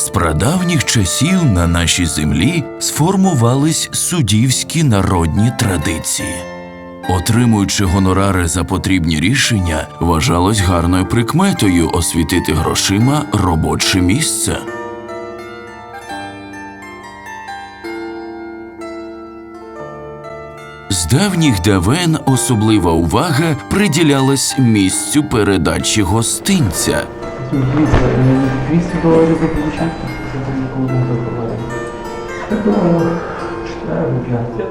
З прадавніх часів на нашій землі сформувались суддівські народні традиції. Отримуючи гонорари за потрібні рішення, вважалось гарною прикметою освітити грошима робоче місце. З давніх давен особлива увага приділялась місцю передачі гостинця. Дивіться, 200 доларів ви получаєте? Це ніколи не забуває. Так думаю, 4 5.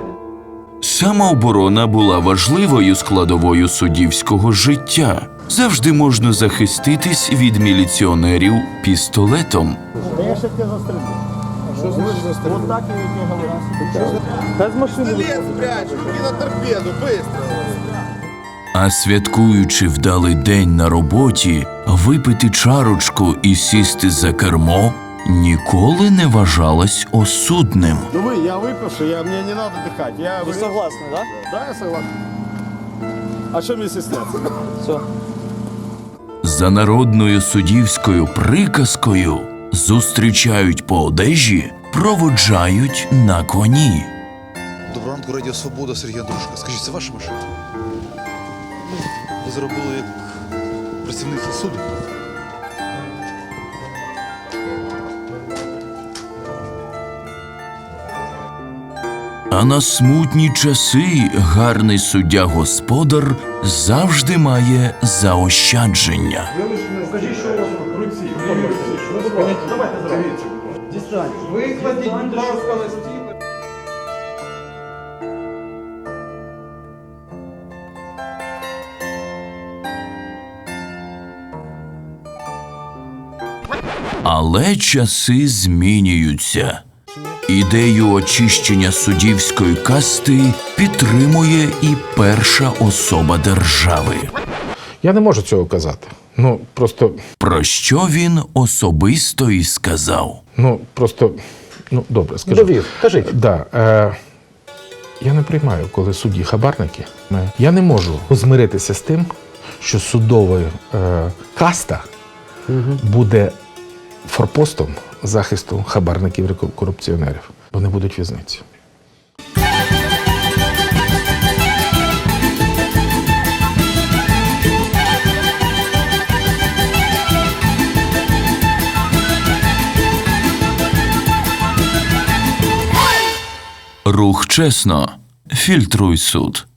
Самооборона була важливою складовою суддівського життя. Завжди можна захиститись від міліціонерів пістолетом. Пистолет спрячь, иди на торпеду, быстро. А святкуючи вдалий день на роботі, випити чарочку і сісти за кермо ніколи не вважалось осудним. Ну вы, я выпивший, я, мне не надо дыхать. Я, Вы согласны, да? Да, я согласен. А что мне стесняться? Все. За народною суддівською приказкою зустрічають по одежі, проводжають на коні. Доброго ранку, Радіо Свобода, Сергій Андрушка. Скажіть, це ваша машина? Ви зробили як працівник суду? А на смутні часи гарний суддя господар завжди має заощадження. Викладіть, будь ласка, на стіл. Але часи змінюються. Ідею очищення суддівської касти підтримує і перша особа держави. Я не можу цього казати. Ну просто, Про що він особисто і сказав. ну просто, ну добре, скажу. Довів, кажіть. Да, е, я не приймаю, коли судді хабарники. Е, Я не можу змиритися з тим, що судова е, каста буде форпостом захисту хабарників і корупціонерів. Вони будуть в'язниці. Рух чесно. Фільтруй суд.